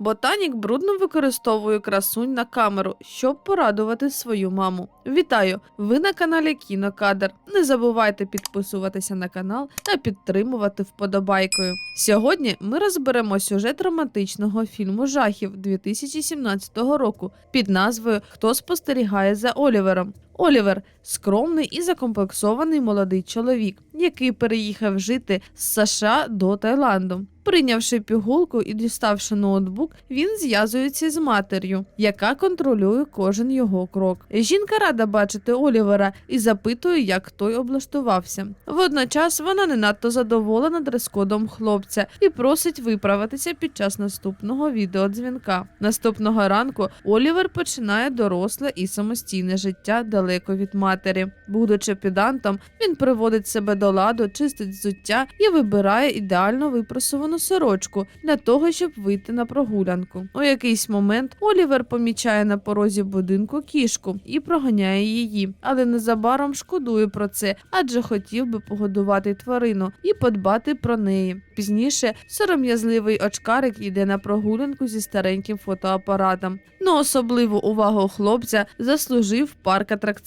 Ботанік брудно використовує красунь на камеру, щоб порадувати свою маму. Вітаю! Ви на каналі Кінокадр. Не забувайте підписуватися на канал та підтримувати вподобайкою. Сьогодні ми розберемо сюжет романтичного фільму жахів 2017 року під назвою Хто спостерігає за Олівером. Олівер скромний і закомплексований молодий чоловік, який переїхав жити з США до Таїланду. Прийнявши пігулку і діставши ноутбук, він зв'язується з матір'ю, яка контролює кожен його крок. Жінка рада бачити Олівера і запитує, як той облаштувався. Водночас вона не надто задоволена дрес-кодом хлопця і просить виправитися під час наступного відеодзвінка. Наступного ранку Олівер починає доросле і самостійне життя далеко від матері. Будучи педантом, він приводить себе до ладу, чистить взуття і вибирає ідеально випросувану сорочку для того, щоб вийти на прогулянку. У якийсь момент Олівер помічає на порозі будинку кішку і проганяє її, але незабаром шкодує про це, адже хотів би погодувати тварину і подбати про неї. Пізніше сором'язливий очкарик йде на прогулянку зі стареньким фотоапаратом. Ну особливу увагу хлопця заслужив парк атракціонів,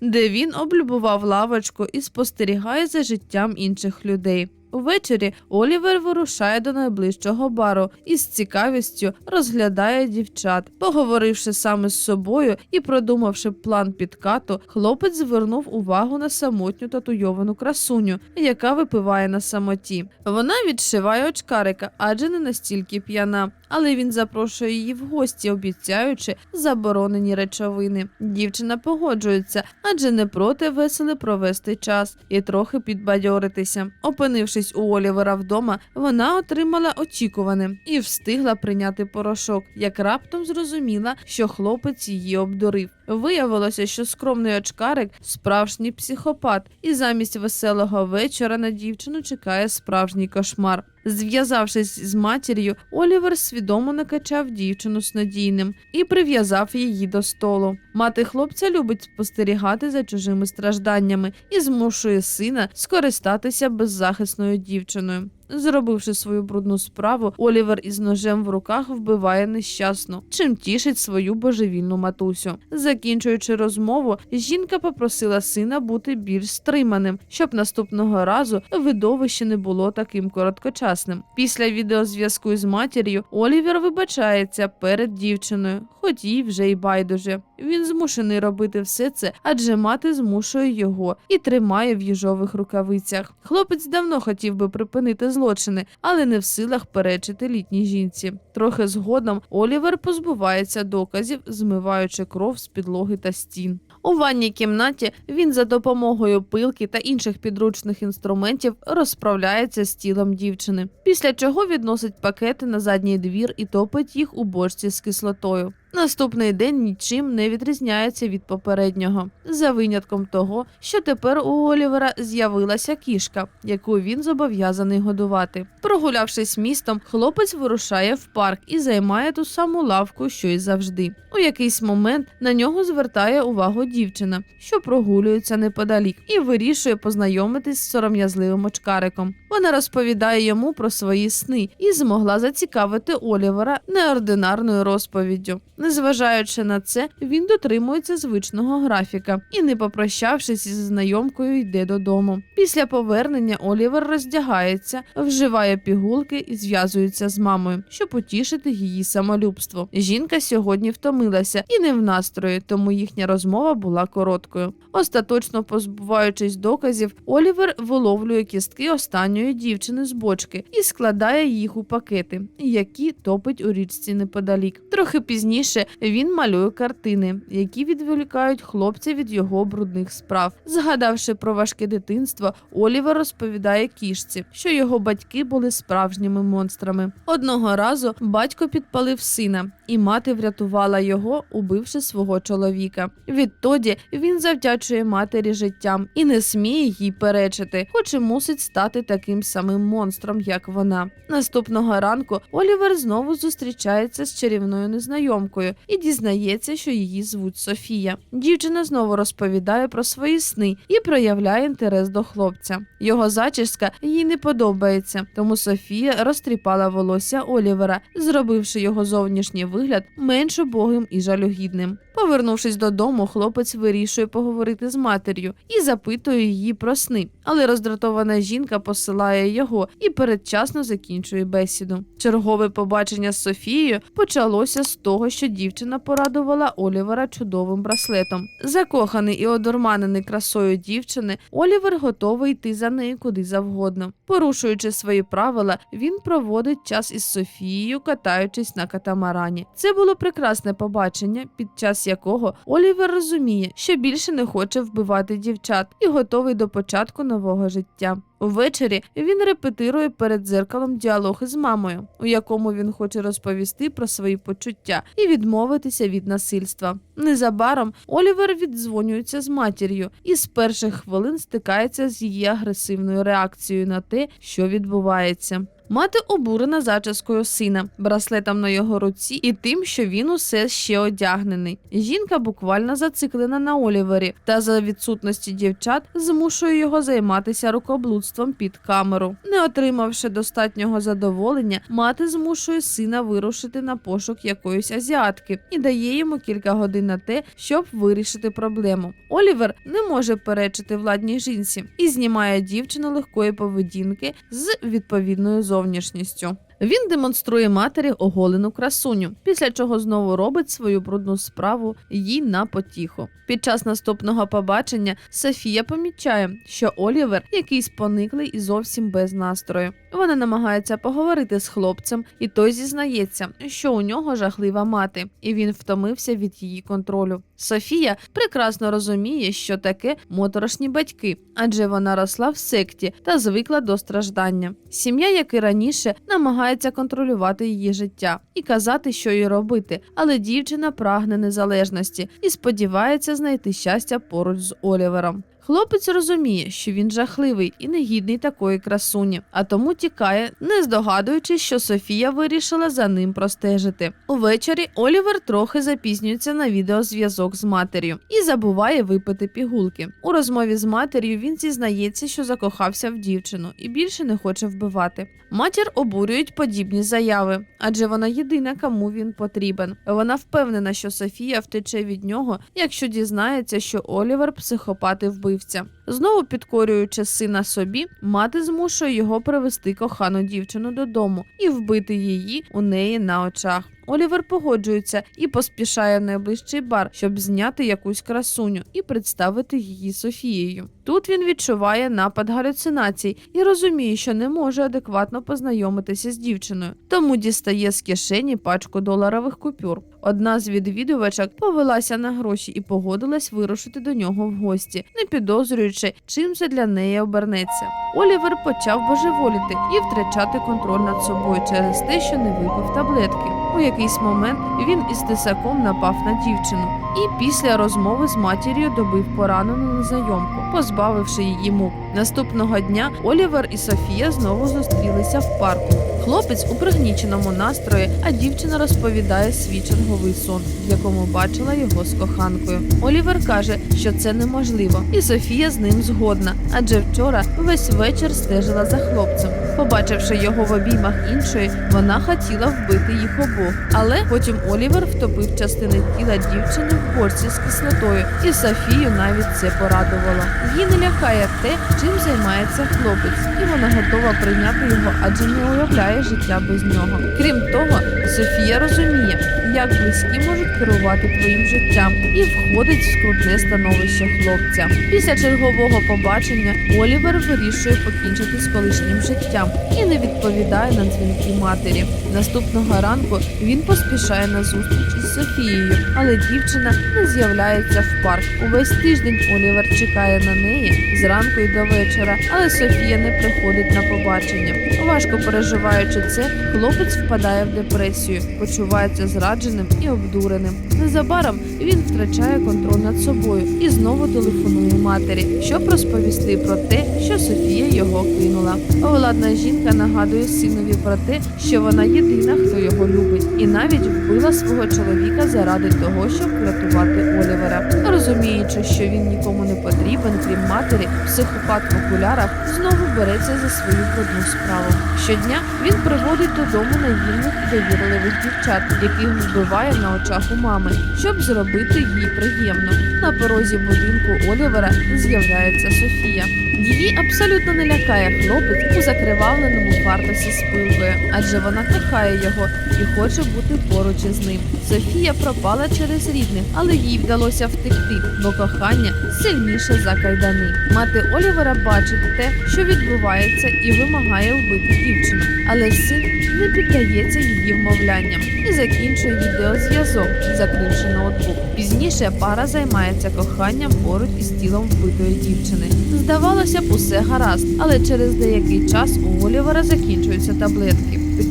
де він облюбував лавочку і спостерігає за життям інших людей. Увечері Олівер вирушає до найближчого бару і з цікавістю розглядає дівчат. Поговоривши саме з собою і продумавши план підкату, хлопець звернув увагу на самотню татуйовану красуню, яка випиває на самоті. Вона відшиває очкарика, адже не настільки п'яна. Але він запрошує її в гості, обіцяючи заборонені речовини. Дівчина погоджується, адже не проти весело провести час і трохи підбадьоритися. Опинившись у Олівера вдома, вона отримала очікуване і встигла прийняти порошок, як раптом зрозуміла, що хлопець її обдурив. Виявилося, що скромний очкарик справжній психопат, і замість веселого вечора на дівчину чекає справжній кошмар. Зв'язавшись з матір'ю, Олівер свідомо накачав дівчину снодійним і прив'язав її до столу. Мати хлопця любить спостерігати за чужими стражданнями і змушує сина скористатися беззахисною дівчиною. Зробивши свою брудну справу, Олівер із ножем в руках вбиває нещасну, чим тішить свою божевільну матусю. Закінчуючи розмову, жінка попросила сина бути більш стриманим, щоб наступного разу видовище не було таким короткочасним. Після відеозв'язку з матір'ю Олівер вибачається перед дівчиною, хоч їй вже й байдуже. Він змушений робити все це, адже мати змушує його і тримає в їжових рукавицях. Хлопець давно хотів би припинити злочини, але не в силах перечити літній жінці. Трохи згодом Олівер позбувається доказів, змиваючи кров з підлоги та стін. У ванній кімнаті він за допомогою пилки та інших підручних інструментів розправляється з тілом дівчини, після чого відносить пакети на задній двір і топить їх у бочці з кислотою. Наступний день нічим не відрізняється від попереднього, за винятком того, що тепер у Олівера з'явилася кішка, яку він зобов'язаний годувати. Прогулявшись містом, хлопець вирушає в парк і займає ту саму лавку, що й завжди. У якийсь момент на нього звертає увагу дівчина, що прогулюється неподалік, і вирішує познайомитись з сором'язливим очкариком. Вона розповідає йому про свої сни і змогла зацікавити Олівера неординарною розповіддю. Незважаючи на це, він дотримується звичного графіка і, не попрощавшись із знайомкою, йде додому. Після повернення Олівер роздягається, вживає пігулки і зв'язується з мамою, щоб утішити її самолюбство. Жінка сьогодні втомилася і не в настрої, тому їхня розмова була короткою. Остаточно позбуваючись доказів, Олівер виловлює кістки останньої дівчини з бочки і складає їх у пакети, які топить у річці неподалік. Трохи пізніше він малює картини, які відволікають хлопця від його брудних справ. Згадавши про важке дитинство, Олівер розповідає кішці, що його батьки були справжніми монстрами. Одного разу батько підпалив сина, і мати врятувала його, убивши свого чоловіка. Відтоді він завдячує матері життям і не сміє їй перечити, хоч і мусить стати таким самим монстром, як вона. Наступного ранку Олівер знову зустрічається з чарівною незнайомкою. Коханкою і дізнається, що її звуть Софія. Дівчина знову розповідає про свої сни і проявляє інтерес до хлопця. Його зачіска їй не подобається, тому Софія розтріпала волосся Олівера, зробивши його зовнішній вигляд менш убогим і жалюгідним. Повернувшись додому, хлопець вирішує поговорити з матір'ю і запитує її про сни. Але роздратована жінка посилає його і передчасно закінчує бесіду. Чергове побачення з Софією почалося з того, що дівчина порадувала Олівера чудовим браслетом. Закоханий і одурманений красою дівчини, Олівер готовий йти за нею куди завгодно. Порушуючи свої правила, він проводить час із Софією, катаючись на катамарані. Це було прекрасне побачення, під час якого Олівер розуміє, що більше не хоче вбивати дівчат і готовий до початку нового життя. Увечері він репетирує перед дзеркалом діалог із мамою, у якому він хоче розповісти про свої почуття і відмовитися від насильства. Незабаром Олівер віддзвонюється з матір'ю і з перших хвилин стикається з її агресивною реакцією на те, що відбувається. Мати обурена зачіскою сина, браслетом на його руці і тим, що він усе ще одягнений. Жінка буквально зациклена на Олівері та за відсутності дівчат змушує його займатися рукоблудством під камеру. Не отримавши достатнього задоволення, мати змушує сина вирушити на пошук якоїсь азіатки і дає йому кілька годин на те, щоб вирішити проблему. Олівер не може перечити владній жінці і знімає дівчину легкої поведінки з відповідною зовнішністю. Він демонструє матері оголену красуню, після чого знову робить свою брудну справу їй на потіху. Під час наступного побачення Софія помічає, що Олівер якийсь пониклий і зовсім без настрою. Вона намагається поговорити з хлопцем, і той зізнається, що у нього жахлива мати, і він втомився від її контролю. Софія прекрасно розуміє, що таке моторошні батьки, адже вона росла в секті та звикла до страждання. Сім'я, як і раніше, намагається контролювати її життя і казати, що їй робити, але дівчина прагне незалежності і сподівається знайти щастя поруч з Олівером. Хлопець розуміє, що він жахливий і негідний такої красуні, а тому тікає, не здогадуючись, що Софія вирішила за ним простежити. Увечері Олівер трохи запізнюється на відеозв'язок з матір'ю і забуває випити пігулки. У розмові з матір'ю він зізнається, що закохався в дівчину і більше не хоче вбивати. Матір обурюють подібні заяви, адже вона єдина, кому він потрібен. Вона впевнена, що Софія втече від нього, якщо дізнається, що Олівер психопат і вбивця. Знову підкорюючи сина собі, мати змушує його привести кохану дівчину додому і вбити її у неї на очах. Олівер погоджується і поспішає в найближчий бар, щоб зняти якусь красуню і представити її Софією. Тут він відчуває напад галюцинацій і розуміє, що не може адекватно познайомитися з дівчиною, тому дістає з кишені пачку доларових купюр. Одна з відвідувачок повелася на гроші і погодилась вирушити до нього в гості, не підозрюючи, чим це для неї обернеться. Олівер почав божеволіти і втрачати контроль над собою через те, що не випив таблетки. У якийсь момент він із тисаком напав на дівчину і після розмови з матір'ю добив поранену незнайомку, позбавивши її мук. Наступного дня Олівер і Софія знову зустрілися в парку. Хлопець у пригніченому настрої, а дівчина розповідає свій черговий сон, в якому бачила його з коханкою. Олівер каже, що це неможливо, і Софія з ним згодна, адже вчора весь вечір стежила за хлопцем. Побачивши його в обіймах іншої, вона хотіла вбити їх обох. Але потім Олівер втопив частини тіла дівчини в борці з кислотою, і Софію навіть це порадувало. Її не лякає те, чим займається хлопець, і вона готова прийняти його, адже не уявляє життя без нього. Крім того, Софія розуміє, як близькі можуть керувати твоїм життям, і входить в скрутне становище хлопця. Після чергового побачення Олівер вирішує покінчити з колишнім життям і не відповідає на дзвінки матері. Наступного ранку він поспішає на зустріч Софією, але дівчина не з'являється в парк. Увесь тиждень Олівер чекає на неї зранку і до вечора, але Софія не приходить на побачення. Важко переживаючи це, хлопець впадає в депресію, почувається зрадженим і обдуреним. Незабаром він втрачає контроль над собою і знову телефонує матері, щоб розповісти про те, що Софія його кинула. Овладна жінка нагадує синові про те, що вона єдина, хто його любить, і навіть вбила свого чоловіка заради того, щоб врятувати Олівера. Розуміючи, що він нікому не потрібен, крім матері, психопат в окулярах знову береться за свою брудну справу. Щодня він приводить додому невільних довірливих дівчат, яких вбиває на очах у мами, щоб зробити їй приємно. На порозі будинку Олівера з'являється Софія. Її абсолютно не лякає хлопець у закривавленому фартусі з пилкою, адже вона кохає його і хоче бути поруч із ним. Софія пропала через рідних, але їй вдалося втекти, бо кохання сильніше за кайдани. Мати Олівера бачить те, що відбувається, і вимагає вбити дівчину. Але син не піддається її вмовлянням і закінчує відеозв'язок, закривши ноутбук. Пізніше пара займається коханням поруч із тілом вбитої дівчини. Здавалося б, усе гаразд, але через деякий час у Олівера закінчуються таблетки.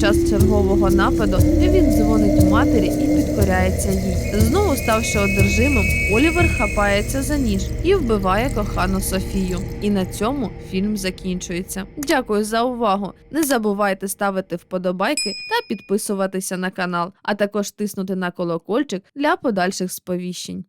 Час чергового нападу він дзвонить матері і підкоряється їй. Знову ставши одержимим, Олівер хапається за ніж і вбиває кохану Софію. І на цьому фільм закінчується. Дякую за увагу. Не забувайте ставити вподобайки та підписуватися на канал, а також тиснути на колокольчик для подальших сповіщень.